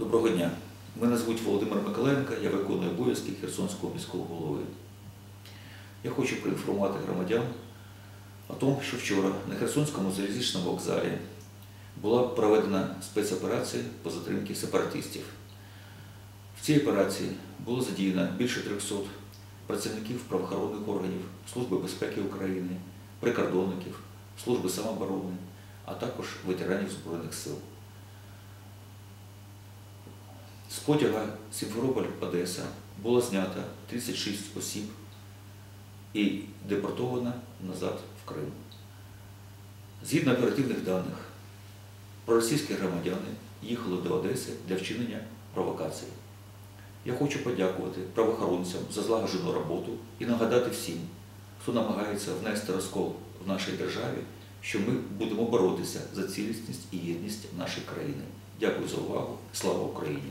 Доброго дня. Мене звуть Володимир Миколенко, я виконую обов'язки Херсонського міського голови. Я хочу проінформувати громадян о тому, що вчора на Херсонському залізничному вокзалі була проведена спецоперація по затримці сепаратистів. В цій операції було задіяно більше 300 працівників правоохоронних органів, Служби безпеки України, прикордонників, Служби самооборони, а також ветеранів Збройних сил. Потяга Сімферополь-Одеса було знято 36 осіб і депортовано назад в Крим. Згідно оперативних даних, проросійські громадяни їхали до Одеси для вчинення провокації. Я хочу подякувати правоохоронцям за злагоджену роботу і нагадати всім, хто намагається внести розкол в нашій державі, що ми будемо боротися за цілісність і єдність нашої країни. Дякую за увагу. Слава Україні!